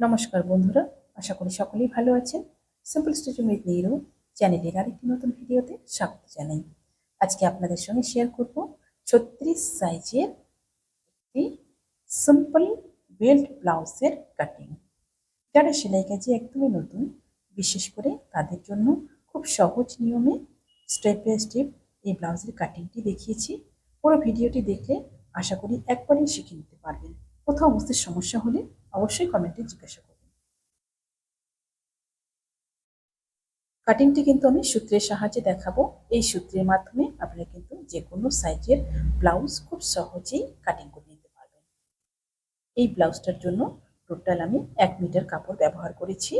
নমস্কার বন্ধুরা, আশা করি সকলেই ভালো আছেন। সিম্পল স্টেজ উইথ নিরো চ্যানেলের আরেকটি নতুন ভিডিওতে স্বাগত জানাই। আজকে আপনাদের সঙ্গে শেয়ার করব ছত্রিশ সাইজের একটি সিম্পল বেল্ট ব্লাউজের কাটিং যারা সেলাই কাজে একদমই নতুন, বিশেষ করে তাদের জন্য খুব সহজ নিয়মে স্টেপ বাই স্টেপ এই ব্লাউজের কাটিংটি দেখিয়েছি। পুরো ভিডিওটি দেখলে আশা করি একবারেই শিখে নিতে পারবেন। কোথাও বুঝতে সমস্যা হলে অবশ্যই কমেন্টে জিজ্ঞাসা করবেন কাটিংটি কিন্তু আমি সূত্রের সাহায্যে দেখাবো। এই সূত্রের মাধ্যমে আপনারা কিন্তু যে কোনো সাইজের ব্লাউজ খুব সহজেই কাটিং করে নিতে পারবেন। এই ব্লাউজটার জন্য টোটাল আমি এক মিটার কাপড় ব্যবহার করেছি।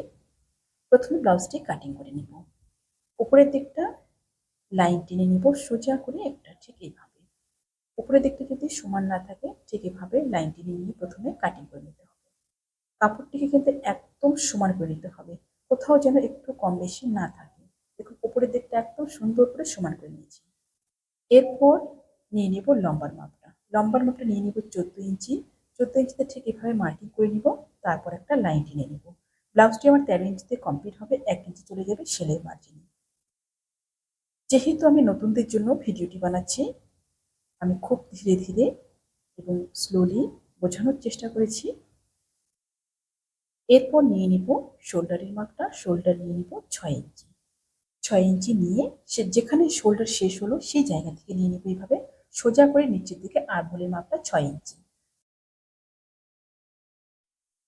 প্রথমে ব্লাউজটি কাটিং করে নিব। উপরের দিকটা লাইন টেনে নিব, সোজা করে একটা ঠিক এইভাবে। উপরের দিকটা যদি সমান না থাকে, ঠিক এভাবে লাইন টেনে নিয়ে প্রথমে কাটিং করে কাপড়টিকে কিন্তু একদম সমান করে নিতে হবে। কোথাও যেন একটু কম বেশি না থাকে। দেখুন, উপরের দিকটা একদম সুন্দর করে সমান করে নিয়েছি। এরপর নিয়ে নেব লম্বার মাপটা। লম্বার মাপটা নিয়ে নিব চোদ্দ ইঞ্চি। চোদ্দ ইঞ্চিতে ঠিক এভাবে মার্কিং করে নিব। তারপর একটা লাইন টেনে নিব। ব্লাউজটি আমার তেরো ইঞ্চিতে কমপ্লিট হবে। এক ইঞ্চি চলে যাবে সেলাই মার্জিনে। যেহেতু আমি নতুনদের জন্য ভিডিওটি বানাচ্ছি, আমি খুব ধীরে ধীরে এবং স্লোলি বোঝানোর চেষ্টা করেছি। এরপর নিয়ে নিব শোল্ডারের মাপটা শোল্ডার নিয়ে নিব ছয় ইঞ্চি ছয় ইঞ্চি নিয়ে সে যেখানে শোল্ডার শেষ হলো সেই জায়গা থেকে নিয়ে নিব এইভাবে, সোজা করে নিচের দিকে আর্মহোলের মাপটা ছয় ইঞ্চি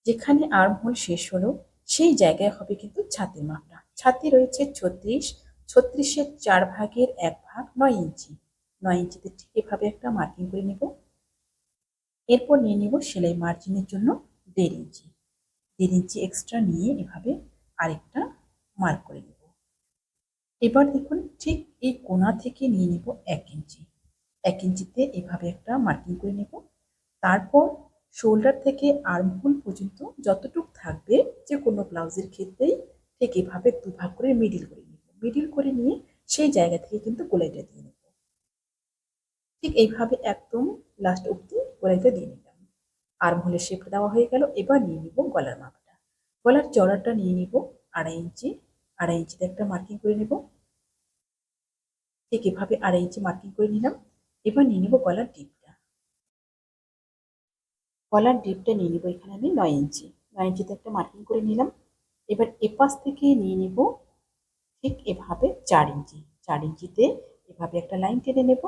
যেখানে আর্মহোল শেষ হলো সেই জায়গায় হবে কিন্তু ছাতির মাপটা ছাতি রয়েছে ছত্রিশ, ছত্রিশের চার ভাগের এক ভাগ নয় ইঞ্চি নয় ইঞ্চিতে ঠিক এভাবে একটা মার্কিং করে নেব। এরপর নিয়ে নিব সেলাই মার্জিনের জন্য দেড় ইঞ্চি দেড় ইঞ্চি এক্সট্রা নিয়ে এভাবে আরেকটা মার্ক করে নেব। এবার দেখুন ঠিক এই কোনা থেকে নিয়ে নিব এক ইঞ্চি। এক ইঞ্চিতে এভাবে একটা মার্কিং করে নেব। তারপর শোল্ডার থেকে আর্মহোল পর্যন্ত যতটুক থাকবে যে কোনো ব্লাউজের ক্ষেত্রেই ঠিক এভাবে দুভাগ করে মিডিল করে নেব। মিডিল করে নিয়ে সেই জায়গা থেকে কিন্তু গোলাইটা দিয়ে নেব। ঠিক এইভাবে একদম লাস্ট অব্দি গোলাইটা দিয়ে নিলাম আর্মহোলের শেপ দেওয়া হয়ে গেল। এবার নিয়ে নিব গলার মাপটা। গলার চড়াটা নিয়ে নিব আড়াই ইঞ্চি। আড়াই ইঞ্চিতে একটা মার্কিং করে নেব। ঠিক এভাবে আড়াই ইঞ্চি মার্কিং করে নিলাম। এবার নিয়ে নিব গলার ডিপটা গলার ডিপটা নিয়ে নিব এখানে আমি নয় ইঞ্চি। নয় ইঞ্চিতে একটা মার্কিং করে নিলাম। এবার এপাশ থেকে নিয়ে নিব ঠিক এভাবে চার ইঞ্চি। চার ইঞ্চিতে এভাবে একটা লাইন টেনে নেব।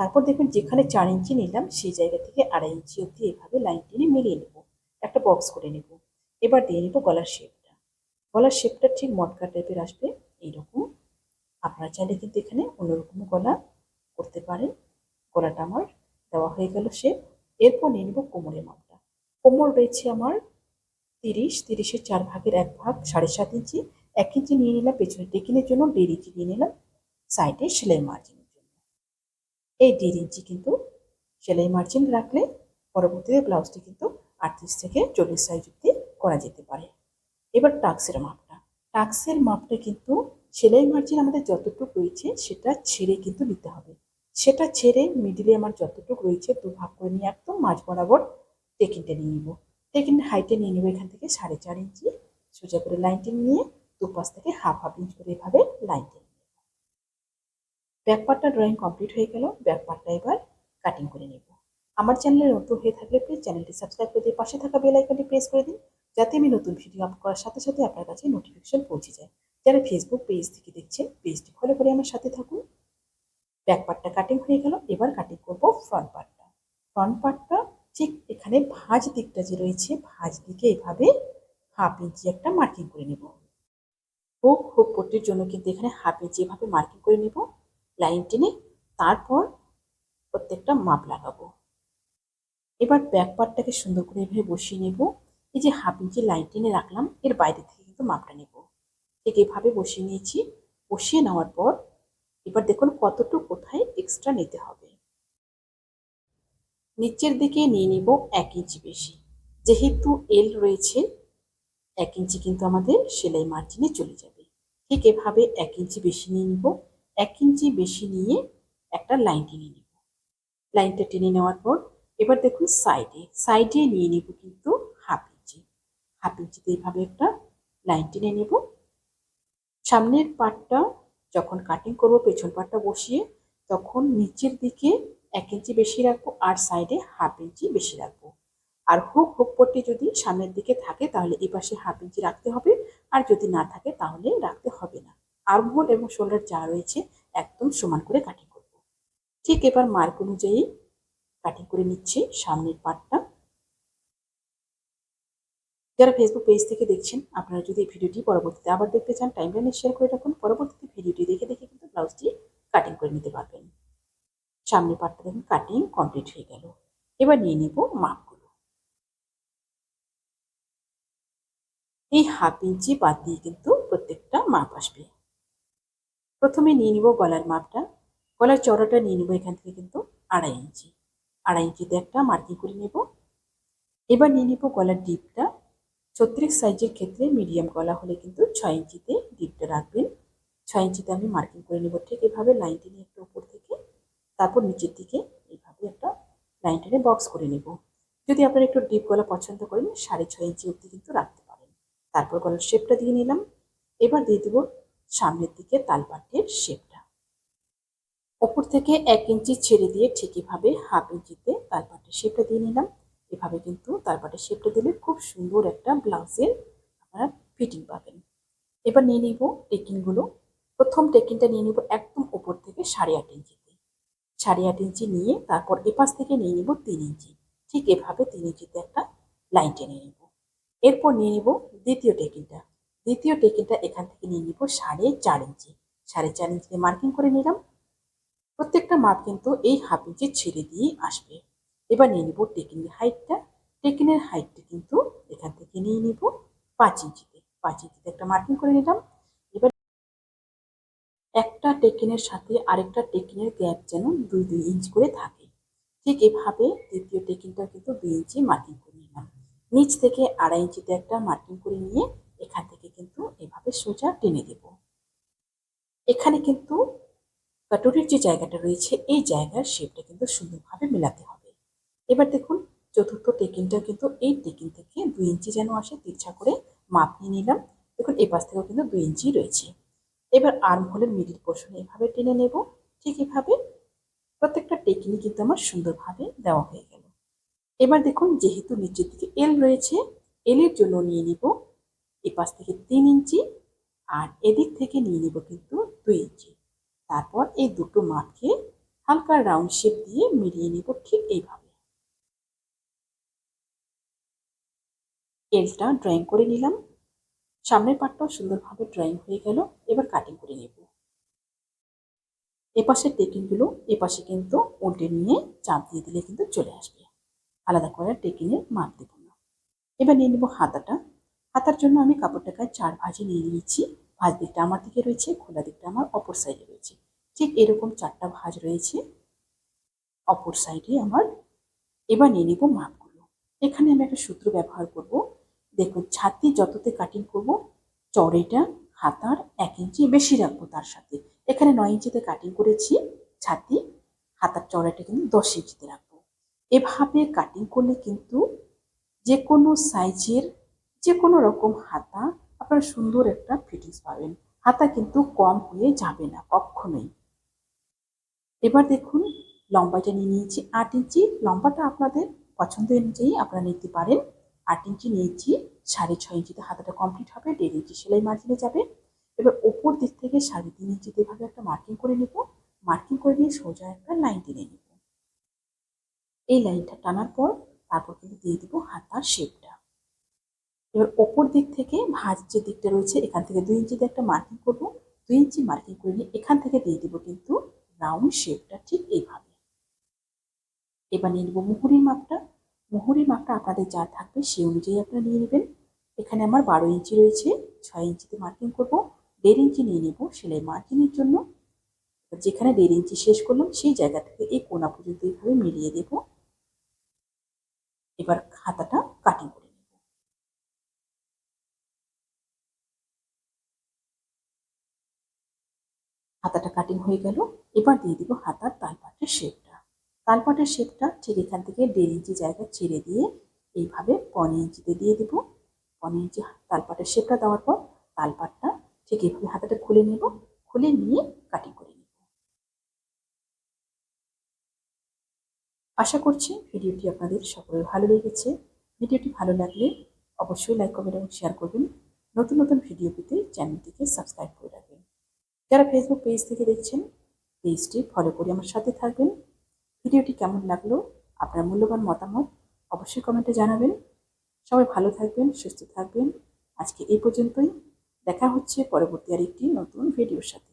তারপর দেখুন যেখানে চার ইঞ্চি নিলাম, সেই জায়গা থেকে আড়াই ইঞ্চি অবধি এভাবে লাইন টেনে মিলিয়ে নেব। একটা বক্স করে নেব। এবার দিয়ে নেব গলার শেপটা গলার শেপটা ঠিক মটকা টাইপের আসবে, এইরকম। আপনারা চাইলে কিন্তু এখানে অন্যরকম গলা করতে পারেন। গলাটা আমার দেওয়া হয়ে গেল শেপ এরপর নিয়ে নেব কোমরের মাপটা। কোমর রয়েছে আমার তিরিশ, তিরিশের চার ভাগের এক ভাগ, সাড়ে সাত ইঞ্চি। এক ইঞ্চি নিয়ে নিলাম পেছনে টেকিনের জন্য দেড় ইঞ্চি নিয়ে নিলাম। সাইডে সেলাই মার্জিনের জন্য এই দেড় ইঞ্চি কিন্তু সেলাই মার্জিন রাখলে পরবর্তীতে ব্লাউজটি কিন্তু আটত্রিশ থেকে চল্লিশ সাইজ অব্দি করা যেতে পারে। এবার টাক্সের মাপটা। টাক্সের মাপটা কিন্তু সেলাই মার্জিন আমাদের যতটুকু রয়েছে সেটা ছেড়ে কিন্তু নিতে হবে। সেটা ছেড়ে মিডিলে আমার যতটুকু রয়েছে দু ভাগ করে নিয়ে একদম মাঝ বরাবর টেকিনটা নিয়ে নিব। টেকিন হাইটে নিয়ে নেব এখান থেকে সাড়ে চার ইঞ্চি, সোজা করে লাইনটি নিয়ে দুপাশ থেকে হাফ হাফ ইঞ্চ করে এভাবে লাইন টেনে নেব ব্যাক পার্টটা ড্রয়িং কমপ্লিট হয়ে গেল ব্যাক পার্টটা এবার কাটিং করে নেব। আমার চ্যানেলে নতুন হয়ে থাকলে প্লিজ চ্যানেলটি সাবস্ক্রাইব করে দিয়ে পাশে থাকা বেল আইকনটি প্রেস করে দিন, যাতে আমি নতুন ভিডিও আপ করার সাথে সাথে আপনার কাছে নোটিফিকেশন পৌঁছে যায়। যারা ফেসবুক পেজ থেকে দেখছেন পেজটি ফলো করে আমার সাথে থাকুন। ব্যাক পার্টটা কাটিং হয়ে গেল, এবার কাটিং করব ফ্রন্ট পার্টটা ফ্রন্ট পার্টটা ঠিক এখানে ভাঁজ দিকটা যে রয়েছে, ভাঁজ দিকে এভাবে হাফ ইঞ্চি একটা মার্কিং করে নেব। হুক হুক, পট্টির জন্য কিন্তু এখানে হাফ ইঞ্চি এভাবে মার্কিং করে নেব। লাইন টেনে তারপর প্রত্যেকটা মাপ লাগাবো। এবার ব্যাক পার্টটাকে সুন্দর করে এভাবে বসিয়ে নেব। এই যে হাফ ইঞ্চি লাইন টেনে রাখলাম, এর বাইরে থেকে কিন্তু মাপটা নেব। ঠিক এভাবে বসিয়ে নিয়েছি। বসিয়ে নেওয়ার পর এবার দেখুন কতটুকু কোথায় এক্সট্রা নিতে হবে। নিচের দিকে নিয়ে নিব এক ইঞ্চি বেশি। যেহেতু এল রয়েছে, এক ইঞ্চি কিন্তু আমাদের সেলাই মার্জিনে চলে যাবে। ঠিক এভাবে এক ইঞ্চি বেশি নিয়ে নিব। এক ইঞ্চি বেশি নিয়ে একটা লাইন টেনে নিব। লাইনটা টেনে নেওয়ার পর এবার দেখুন সাইডে সাইডে নিয়ে নিব কিন্তু হাফ ইঞ্চি। হাফ ইঞ্চিতে এইভাবে একটা লাইন টেনে নেব। সামনের পাটটা যখন কাটিং করব, পেছন পাটটা বসিয়ে তখন নিচের দিকে এক ইঞ্চি বেশি রাখব আর সাইডে হাফ ইঞ্চি বেশি রাখব। আর হুক হুক পট্টি যদি সামনের দিকে থাকে তাহলে এই পাশে হাফ ইঞ্চি রাখতে হবে আর যদি না থাকে তাহলে রাখতে হবে না। আর্মহোল এবং শোল্ডার যা রয়েছে একদম সমান করে কাটিং করব। ঠিক এবার মার্ক অনুযায়ী কাটিং করে নিচ্ছি সামনের পাটটা যারা ফেসবুক পেজ থেকে দেখছেন, আপনারা যদি এই ভিডিওটি পরবর্তীতে আবার দেখতে চান টাইমলাইনে শেয়ার করে রাখুন। পরবর্তীতে ভিডিওটি দেখে দেখে কিন্তু ব্লাউজটি কাটিং করে নিতে পারবেন। সামনের পাটটা দেখুন কাটিং কমপ্লিট হয়ে গেল। এবার নিয়ে নেব মাপগুলো এই হাফ ইঞ্চি বাদ দিয়ে কিন্তু প্রত্যেকটা মাপ আসবে। প্রথমে নিয়ে নিব গলার মাপটা। গলার চড়াটা নিয়ে নিব এখান থেকে কিন্তু আড়াই ইঞ্চি। আড়াই ইঞ্চিতে একটা মার্কিং করে নেব। এবার নিয়ে নিব গলার ডিপটা ছত্রিশ সাইজের ক্ষেত্রে মিডিয়াম গলা হলে কিন্তু ছয় ইঞ্চিতে ডিপটা রাখবেন। ছয় ইঞ্চিতে আমি মার্কিং করে নেব ঠিক এভাবে লাইন টেনে একটা উপর থেকে, তারপর নিচের দিকে এইভাবে একটা লাইন টেনে বক্স করে নেব। যদি আপনারা একটু ডিপ গলা পছন্দ করেন, সাড়ে ছয় ইঞ্চি অবধি কিন্তু রাখতে পারেন। তারপর গলার শেপটা দিয়ে নিলাম। এবার দিয়ে দেবো সামনের দিকে তালপাটের শেপটা। ওপর থেকে এক ইঞ্চি ছেড়ে দিয়ে ঠিক এভাবে হাফ ইঞ্চিতে তালপাটের শেপটা দিয়ে নিলাম। এভাবে কিন্তু তালপাটের শেপটা দিলে খুব সুন্দর একটা ব্লাউজের আপনারা ফিটিং পাবেন। এবার নিয়ে নিব টেকিনগুলো। প্রথম টেকিনটা নিয়ে নিব একদম ওপর থেকে সাড়ে আট ইঞ্চিতে। সাড়ে আট ইঞ্চি নিয়ে তারপর এপাশ থেকে নিয়ে নিব তিন ইঞ্চি। ঠিক এভাবে তিন ইঞ্চিতে একটা লাইন টেনে নিব। এরপর নিয়ে নিব দ্বিতীয় টেকিনটা। দ্বিতীয় টেকিনটা এখান থেকে নিয়ে নিব সাড়ে চার ইঞ্চি। সাড়ে চার ইঞ্চিতে মার্কিং করে নিলাম। প্রত্যেকটা মাপ কিন্তু এই হাফ ইঞ্চি ছেড়ে দিয়ে আসবে। এবার নিয়ে নিব টেকিনের হাইটটা। টেকিনের হাইটটা কিন্তু এখান থেকে নিয়ে নিব পাঁচ ইঞ্চিতে। পাঁচ ইঞ্চিতে একটা মার্কিং করে নিলাম। এবার একটা টেকিনের সাথে আরেকটা টেকিনের গ্যাপ যেন দুই দুই ইঞ্চ করে থাকে। ঠিক এভাবে দ্বিতীয় টেকিনটা কিন্তু দুই ইঞ্চি মার্কিং করে নিলাম। নিচ থেকে আড়াই ইঞ্চিতে একটা মার্কিং করে নিয়ে এখান থেকে কিন্তু এভাবে সোজা টেনে দেব। এখানে কিন্তু কাটুরির যে জায়গাটা রয়েছে, এই জায়গার শেপটা কিন্তু সুন্দরভাবে মেলাতে হবে। এবার দেখুন, চতুর্থ টেকিনটা কিন্তু এই টেকিন থেকে দুই ইঞ্চি যেন আসে, তিরছা করে মাপ নিয়ে নিলাম। দেখুন এই পাশ থেকেও কিন্তু দুই ইঞ্চি রয়েছে। এবার আর্ম হোলের মিডিল পোর্শন এভাবে টেনে নেব। ঠিক এভাবে প্রত্যেকটা টেকিনই কিন্তু আমার সুন্দরভাবে দেওয়া হয়ে গেল। এবার দেখুন, যেহেতু নিচের দিকে এল রয়েছে এলের জন্য নিয়ে নিব। এ পাশ থেকে তিন ইঞ্চি আর এদিক থেকে নিয়ে নিব কিন্তু দুই ইঞ্চি। তারপর এই দুটো মাপকে হালকা রাউন্ড শেপ দিয়ে মিলিয়ে নিব ঠিক এইভাবে। এলটা ড্রয়িং করে নিলাম। সামনের পাটটাও সুন্দরভাবে ড্রয়িং হয়ে গেল। এবার কাটিং করে নেব। এপাশের টেকিংগুলো এপাশে কিন্তু উল্টে নিয়ে চাপ দিয়ে দিলে কিন্তু চলে আসবে। আলাদা করে টেকিংয়ের মাপ দেব না। এবার নিয়ে নেব হাতাটা। হাতার জন্য আমি কাপড়টাকে চার ভাজে নিয়ে নিয়েছি। ভাজ দিকটা আমার দিকে রয়েছে, খোলা দিকটা আমার অপর সাইডে রয়েছে। ঠিক এরকম চারটা ভাজ রয়েছে। অপর সাইডে আমার এবার নিয়ে নিব মাপগুলো। এখানে আমি একটা সূত্র ব্যবহার করব। দেখুন, ছাতি যততে কাটিং করব, চড়েটা হাতার এক ইঞ্চি বেশি রাখব তার সাথে। এখানে নয় ইঞ্চিতে কাটিং করেছি, ছাতি হাতার চড়াটা কিন্তু দশ ইঞ্চিতে রাখব। এভাবে কাটিং করলে কিন্তু যে কোনো সাইজের যে কোনো রকম হাতা আপনারা সুন্দর একটা ফিটিংস পাবেন। হাতা কিন্তু কম হয়ে যাবে না, কখনোই। এবার দেখুন লম্বাটা নিয়ে নিয়েছি আট ইঞ্চি। লম্বাটা আপনাদের পছন্দ অনুযায়ী আপনারা নিতে পারেন। আট ইঞ্চি নিয়েছি, সাড়ে ছয় ইঞ্চিতে হাতাটা কমপ্লিট হবে, দেড় ইঞ্চি সেলাই মার্জিনে যাবে। এবার ওপর দিক থেকে সাড়ে তিন ইঞ্চিতে এভাবে একটা মার্কিং করে নেব। মার্কিং করে নিয়ে সোজা একটা লাইন টেনে নেব। এই লাইনটা টানার পর তারপর কিন্তু দিয়ে দিব হাতার শেপটা এবার ওপর দিক থেকে ভাঁজ যে দিকটা রয়েছে, এখান থেকে দুই ইঞ্চিতে একটা মার্কিং করব। দুই ইঞ্চি মার্কিং করে নিয়ে এখান থেকে দিয়ে দিব কিন্তু রাউন্ড শেপটা ঠিক এইভাবে। এবার নিয়ে নেব মুহুরির মাপটা। মুহুরির মাপটা আপনাদের যা থাকবে সেই অনুযায়ী আপনারা নিয়ে নেবেন। এখানে আমার বারো ইঞ্চি রয়েছে, ছয় ইঞ্চিতে মার্কিং করব। দেড় ইঞ্চি নিয়ে নেব সেলাই মার্কিংয়ের জন্য। যেখানে দেড় ইঞ্চি শেষ করলাম, সেই জায়গা থেকে এই কোনা পর্যন্ত এইভাবে মিলিয়ে দেব। এবার খাতাটা কাটিং করে নেব হাতাটা কাটিং হয়ে গেল। এবার দিয়ে দিব হাতার তালপাটের শেপটা তালপাটের শেপটা ঠিক এখান থেকে দেড় ইঞ্চি জায়গা ছেড়ে দিয়ে এইভাবে পনেরো ইঞ্চিতে দিয়ে দেব। পনেরো ইঞ্চি তালপাটের শেপটা দেওয়ার পর তালপাটটা ঠিক এইভাবে হাতাটা খুলে নেব। খুলে নিয়ে কাটিং করে নেব। আশা করছি ভিডিওটি আপনাদের সকলের ভালো লেগেছে। ভিডিওটি ভালো লাগলে অবশ্যই লাইক কমেন্ট এবং শেয়ার করবেন। নতুন নতুন ভিডিও পেতে চ্যানেলটিকে সাবস্ক্রাইব করে রাখবেন। যারা ফেসবুক পেজ থেকে দেখছেন পেজটি ফলো করে আমার সাথে থাকবেন। ভিডিওটি কেমন লাগল, আপনার মূল্যবান মতামত অবশ্যই কমেন্টে জানাবেন। সবাই ভালো থাকবেন, সুস্থ থাকবেন। আজকে এই পর্যন্তই। দেখা হচ্ছে পরবর্তী আর একটি নতুন ভিডিওর সাথে।